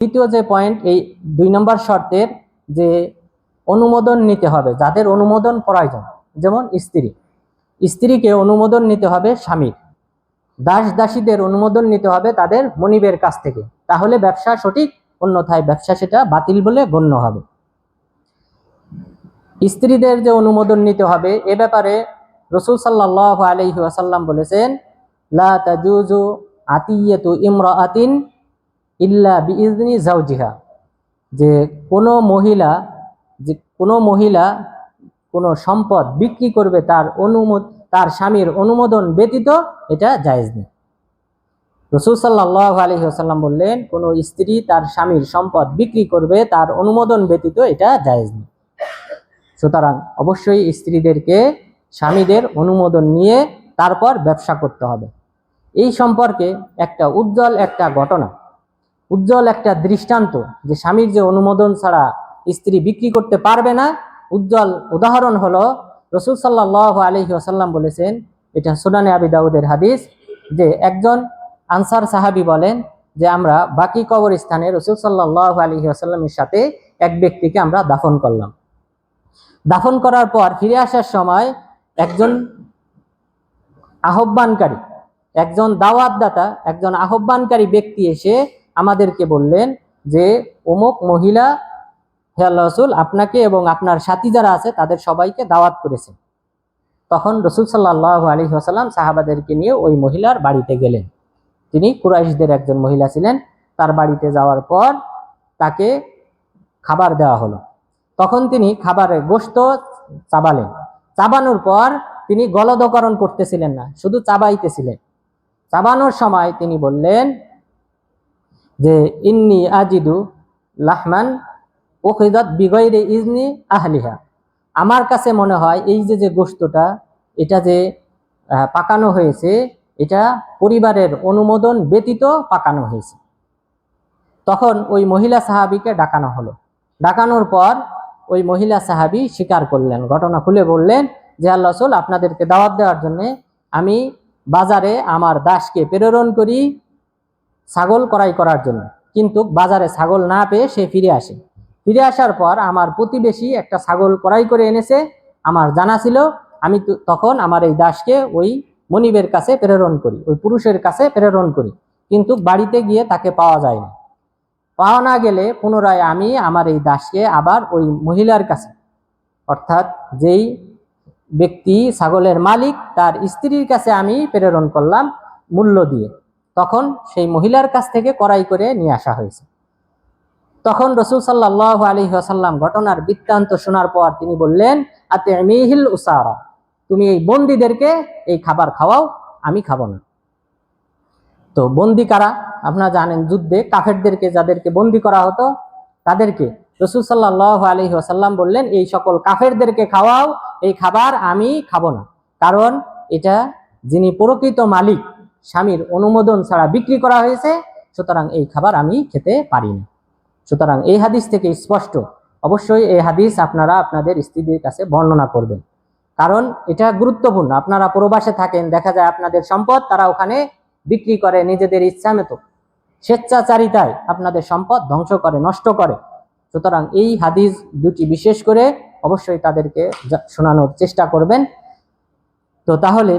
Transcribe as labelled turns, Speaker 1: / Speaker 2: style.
Speaker 1: তৃতীয় যে পয়েন্ট এই দুই নম্বর শর্তের যে অনুমোদন নিতে হবে, যাদের অনুমোদন প্রয়োজন, যেমন স্ত্রী। স্ত্রীকে অনুমোদন নিতে হবে স্বামীর। দাস দাসীদের অনুমোদন নিতে হবে তাদের মনিবের কাছ থেকে। তাহলে ব্যবসা সঠিক, অন্যথায় ব্যবসা সেটা বাতিল বলে গণ্য হবে। স্ত্রীদের যে অনুমোদন নিতে হবে, এ ব্যাপারে রসুল সাল্লাহ আলহি আসাল্লাম বলেছেন, লা তাজুজু আতিয়াতু ইমরাআতিন ইল্লা বিইজনি জাওজিহা যে কোনো মহিলা, যে কোনো মহিলা কোনো সম্পদ বিক্রি করবে তার অনুমোদ, তার স্বামীর অনুমোদন ব্যতীত এটা জায়েজ নেই। রসুল সাল্লাহ আলহি আসাল্লাম বললেন, কোনো স্ত্রী তার স্বামীর সম্পদ বিক্রি করবে, তার অনুমোদন ব্যতীত এটা জায়েজ নেই। সুতরাং অবশ্যই স্ত্রীদেরকে স্বামীদের অনুমোদন নিয়ে তারপর ব্যবসা করতে হবে। এই সম্পর্কে একটা উজ্জ্বল একটা ঘটনা। উজ্জ্বল একটা দৃষ্টান্ত যে স্বামীর যে অনুমোদন ছাড়া স্ত্রী বিক্রি করতে পারবে না। উজ্জ্বল উদাহরণ হলো, রসুল সাল্লাহ আলহি আসাল্লাম বলেছেন, এটা সুনানে আবি দাউদের হাদিস, যে একজন আনসার সাহাবি বলেন যে, আমরা বাকি কবরস্থানে রসুল সাল্লাহ আলহি আসাল্লামের সাথে এক ব্যক্তিকে আমরা দাফন করলাম। দাফন করার পর ফিরে আসার সময় একজন আহ্বানকারী, একজন দাওয়াতদাতা, একজন আহ্বানকারী ব্যক্তি এসে আমাদেরকে বললেন যে, অমুক মহিলা, হে আল্লাহ রসুল, আপনাকে এবং আপনার সাথী যারা আছে, তাদের সবাইকে দাওয়াত করেছেন। তখন রসুল সাল্লাহ আলী আসাল্লাম সাহাবাদেরকে নিয়ে ওই মহিলার বাড়িতে গেলেন। তিনি কুরাইশদের একজন মহিলা ছিলেন। তার বাড়িতে যাওয়ার পর তাকে খাবার দেওয়া হলো। তখন তিনি খাবারে গোস্ত চাবালেন। চাবানোর পর তিনি গলদকরণ করতেছিলেন না, শুধু চাবাইতেছিলেন। চাবানোর সময় তিনি বললেন যে ইন্নি আজিদু লাহমান ওখিদাত বিগৈরে ইজনি আহলিহা। আমার কাছে মনে হয় এই যে যে গোস্তটা এটা যে পাকানো হয়েছে, এটা পরিবারের অনুমোদন ব্যতীত পাকানো হয়েছে। তখন ওই মহিলা সাহাবিকে ডাকানো হলো। ডাকানোর পর ওই মহিলা সাহাবি স্বীকার করলেন, ঘটনা খুলে বললেন যে, আল্লাহ আপনাদেরকে দাওয়াত দেওয়ার জন্য আমি বাজারে আমার দাসকে প্রেরণ করি ছাগল ক্রয় করার জন্য। কিন্তু বাজারে ছাগল না পেয়ে সে ফিরে আসে। ফিরে আসার পর আমার প্রতিবেশী একটা ছাগল ক্রয় করে এনেছে। আমার জানা ছিল, আমি তখন আমার এই দাসকে ওই মনিবের কাছে প্রেরণ করি, ওই পুরুষের কাছে প্রেরণ করি। কিন্তু বাড়িতে গিয়ে তাকে পাওয়া যায় না পাওয়া না গেলে পুনরায় আমি আমার এই দাসকে আবার ওই মহিলার কাছে। অর্থাৎ যেই ব্যক্তি ছাগলের মালিক, তার স্ত্রীর কাছে আমি প্রেরণ করলাম মূল্য দিয়ে। তখন সেই মহিলার কাছ থেকে কড়াই করে নিয়ে আসা হয়েছে। তখন রসুল সাল্লাহ আলী আসাল্লাম ঘটনার বৃত্তান্ত শোনার পর তিনি বললেন আতে মিহিল উসারা, তুমি এই বন্দীদেরকে এই খাবার খাওয়াও, আমি খাব না। তো বন্দি কারা? আপনারা জানেন যুদ্ধে কাফেরদেরকে, যাদেরকে বন্দি করা হতো, তাদেরকে রসুল সাল্লাহ আলী আসাল্লাম বললেন, এই সকল কাফেরদেরকে খাওয়াও, এই খাবার আমি খাব না। কারণ এটা যিনি প্রকৃত মালিক স্বামীর অনুমোদন ছাড়া বিক্রি করা হয়েছে, সুতরাং এই খাবার আমি খেতে পারি না। সুতরাং এই হাদিস থেকে স্পষ্ট। অবশ্যই এই হাদিস আপনারা আপনাদের স্ত্রীদের কাছে বর্ণনা করবেন। কারণ এটা গুরুত্বপূর্ণ। আপনারা প্রবাসে থাকেন, দেখা যায় আপনাদের সম্পদ তারা ওখানে বিক্রি করে নিজেদের ইচ্ছা মতো। স্বেচ্ছাচারিতায় আপনাদের সম্পদ ধ্বংস করে, নষ্ট করে। সুতরাং এই হাদিস দুটি বিশেষ করে অবশ্যই তাদেরকে শোনানোর চেষ্টা করবেন। তো তাহলে